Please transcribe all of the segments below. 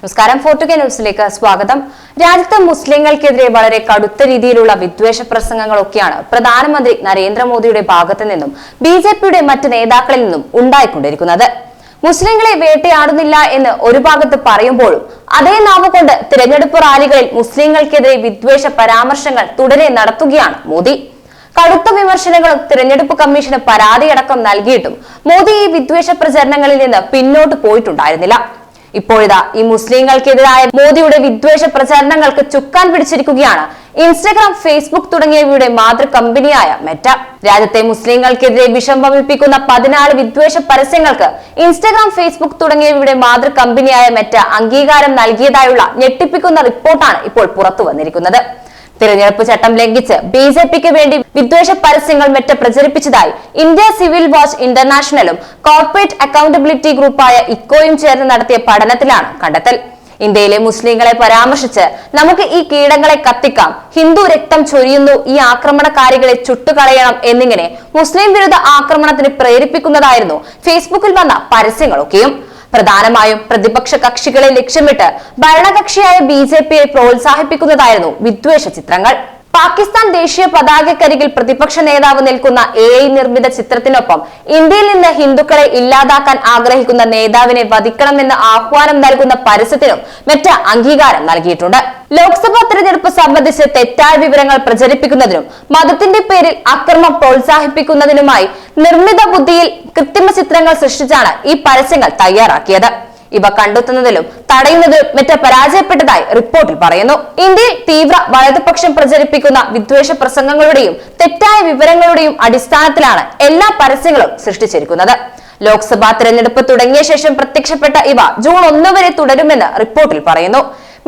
നമസ്കാരം. ഫോർട്ടുകെ ന്യൂസിലേക്ക് സ്വാഗതം. രാജ്യത്തെ മുസ്ലിങ്ങൾക്കെതിരെ വളരെ കടുത്ത രീതിയിലുള്ള വിദ്വേഷ പ്രസംഗങ്ങളൊക്കെയാണ് പ്രധാനമന്ത്രി നരേന്ദ്രമോദിയുടെ ഭാഗത്തു നിന്നും ബി ജെ പിയുടെ മറ്റ് നേതാക്കളിൽ നിന്നും ഉണ്ടായിക്കൊണ്ടിരിക്കുന്നത്. മുസ്ലിങ്ങളെ വേട്ടയാടുന്നില്ല എന്ന് ഒരു ഭാഗത്ത് പറയുമ്പോഴും അതേ നാവുകൊണ്ട് തിരഞ്ഞെടുപ്പ് റാലികളിൽ മുസ്ലിങ്ങൾക്കെതിരെ വിദ്വേഷ പരാമർശങ്ങൾ തുടരെ നടത്തുകയാണ് മോദി. കടുത്ത വിമർശനങ്ങളും തിരഞ്ഞെടുപ്പ് കമ്മീഷന് പരാതിയടക്കം നൽകിയിട്ടും മോദി ഈ വിദ്വേഷ പ്രചരണങ്ങളിൽ നിന്ന് പിന്നോട്ട് പോയിട്ടുണ്ടായിരുന്നില്ല. ഇപ്പോഴിതാ ഈ മുസ്ലിങ്ങൾക്കെതിരായ മോദിയുടെ വിദ്വേഷ പ്രചാരണങ്ങൾക്ക് ചുക്കാൻ പിടിച്ചിരിക്കുകയാണ്. ഇൻസ്റ്റഗ്രാം ഫേസ്ബുക്ക് തുടങ്ങിയവയുടെ മാതൃ കമ്പനിയായ മെറ്റ. രാജ്യത്തെ മുസ്ലിങ്ങൾക്കെതിരെ വിഷം വമിപ്പിക്കുന്ന പതിനാല് വിദ്വേഷ പരസ്യങ്ങൾക്ക് ഇൻസ്റ്റഗ്രാം ഫേസ്ബുക്ക് തുടങ്ങിയവയുടെ മാതൃ കമ്പനിയായ മെറ്റ അംഗീകാരം നൽകിയതായുള്ള ഞെട്ടിപ്പിക്കുന്ന റിപ്പോർട്ടാണ് ഇപ്പോൾ പുറത്തു വന്നിരിക്കുന്നത് തിരഞ്ഞെടുപ്പ് ചട്ടം ലംഘിച്ച് ബി ജെ പിക്ക് വേണ്ടി വിദ്വേഷ പരസ്യങ്ങൾ മെറ്റ പ്രചരിപ്പിച്ചതായി ഇന്ത്യ സിവിൽ വാച്ച് ഇന്റർനാഷണലും കോർപ്പറേറ്റ് അക്കൗണ്ടബിലിറ്റി ഗ്രൂപ്പായ ഇക്കോയും ചേർന്ന് നടത്തിയ പഠനത്തിലാണ് കണ്ടെത്തൽ. ഇന്ത്യയിലെ മുസ്ലിങ്ങളെ പരാമർശിച്ച് നമുക്ക് ഈ കീടങ്ങളെ കത്തിക്കാം ഹിന്ദു രക്തം ചൊരിയുന്നു ഈ ആക്രമണകാരികളെ ചുട്ടുകളയണം എന്നിങ്ങനെ മുസ്ലിം വിരുദ്ധ ആക്രമണത്തിന് പ്രേരിപ്പിക്കുന്നതായിരുന്നു ഫേസ്ബുക്കിൽ വന്ന പരസ്യങ്ങളൊക്കെയും. പ്രധാനമായും പ്രതിപക്ഷ കക്ഷികളെ ലക്ഷ്യമിട്ട് ഭരണകക്ഷിയായ ബി ജെ പിയെ പ്രോത്സാഹിപ്പിക്കുന്നതായിരുന്നു വിദ്വേഷ ചിത്രങ്ങൾ. പാകിസ്ഥാൻ ദേശീയ പതാകക്കരികിൽ പ്രതിപക്ഷ നേതാവ് നിൽക്കുന്ന എ ഐ നിർമ്മിത ചിത്രത്തിനൊപ്പം ഇന്ത്യയിൽ നിന്ന് ഹിന്ദുക്കളെ ഇല്ലാതാക്കാൻ ആഗ്രഹിക്കുന്ന നേതാവിനെ വധിക്കണമെന്ന് ആഹ്വാനം നൽകുന്ന പരസ്യത്തിനും മെറ്റ അംഗീകാരം നൽകിയിട്ടുണ്ട്. ലോക്സഭാ തെരഞ്ഞെടുപ്പ് സംബന്ധിച്ച് തെറ്റായ വിവരങ്ങൾ പ്രചരിപ്പിക്കുന്നതിനും മതത്തിന്റെ പേരിൽ അക്രമം പ്രോത്സാഹിപ്പിക്കുന്നതിനുമായി നിർമ്മിത ബുദ്ധിയിൽ കൃത്രിമ ചിത്രങ്ങൾ സൃഷ്ടിച്ചാണ് ഈ പരസ്യങ്ങൾ തയ്യാറാക്കിയത്. ഇവ കണ്ടെത്തുന്നതിലും തടയുന്നതിലും മെറ്റ പരാജയപ്പെട്ടതായി റിപ്പോർട്ടിൽ പറയുന്നു. ഇന്ത്യയിൽ തീവ്ര വലതുപക്ഷം പ്രചരിപ്പിക്കുന്ന വിദ്വേഷ പ്രസംഗങ്ങളുടെയും തെറ്റായ വിവരങ്ങളുടെയും അടിസ്ഥാനത്തിലാണ് എല്ലാ പരസ്യങ്ങളും സൃഷ്ടിച്ചിരിക്കുന്നത്. ലോക്സഭാ തെരഞ്ഞെടുപ്പ് തുടങ്ങിയ ശേഷം പ്രത്യക്ഷപ്പെട്ട ഇവ ജൂൺ ഒന്ന് വരെ തുടരുമെന്ന് റിപ്പോർട്ടിൽ പറയുന്നു.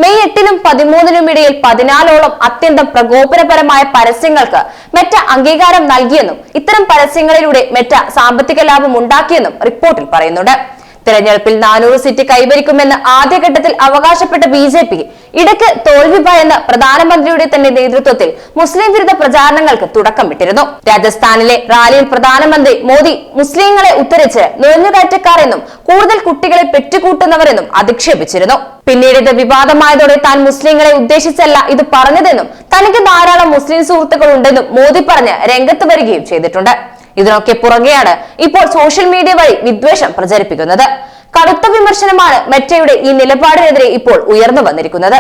മെയ് എട്ടിനും പതിമൂന്നിനും ഇടയിൽ പതിനാലോളം അത്യന്തം പ്രകോപനപരമായ പരസ്യങ്ങൾക്ക് മെറ്റ അംഗീകാരം നൽകിയെന്നും ഇത്തരം പരസ്യങ്ങളിലൂടെ മെറ്റ സാമ്പത്തിക ലാഭം ഉണ്ടാക്കിയെന്നും റിപ്പോർട്ടിൽ പറയുന്നുണ്ട്. തെരഞ്ഞെടുപ്പിൽ നാനൂറ് സീറ്റ് കൈവരിക്കുമെന്ന് ആദ്യഘട്ടത്തിൽ അവകാശപ്പെട്ട ബി ജെ പി ഇടയ്ക്ക് തോൽവി ഭയന്ന പ്രധാനമന്ത്രിയുടെ തന്നെ നേതൃത്വത്തിൽ മുസ്ലിം വിരുദ്ധ പ്രചാരണങ്ങൾക്ക് തുടക്കം വിട്ടിരുന്നു രാജസ്ഥാനിലെ റാലിയിൽ പ്രധാനമന്ത്രി മോദി മുസ്ലിങ്ങളെ ഉത്തരിച്ച് നുഴഞ്ഞുകയറ്റക്കാർ എന്നും കൂടുതൽ കുട്ടികളെ പെറ്റുകൂട്ടുന്നവരെന്നും അധിക്ഷേപിച്ചിരുന്നു. പിന്നീട് ഇത് വിവാദമായതോടെ താൻ മുസ്ലിങ്ങളെ ഉദ്ദേശിച്ചല്ല ഇത് പറഞ്ഞതെന്നും തനിക്ക് ധാരാളം മുസ്ലിം സുഹൃത്തുക്കൾ ഉണ്ടെന്നും മോദി പറഞ്ഞ് രംഗത്ത് വരികയും ചെയ്തിട്ടുണ്ട്. ഇതിനൊക്കെ പുറകെയാണ് ഇപ്പോൾ സോഷ്യൽ മീഡിയ വഴി വിദ്വേഷം പ്രചരിപ്പിക്കുന്നത്. കടുത്ത വിമർശനമാണ് മെറ്റയുടെ ഈ നിലപാടിനെതിരെ ഇപ്പോൾ ഉയർന്നു വന്നിരിക്കുന്നത്.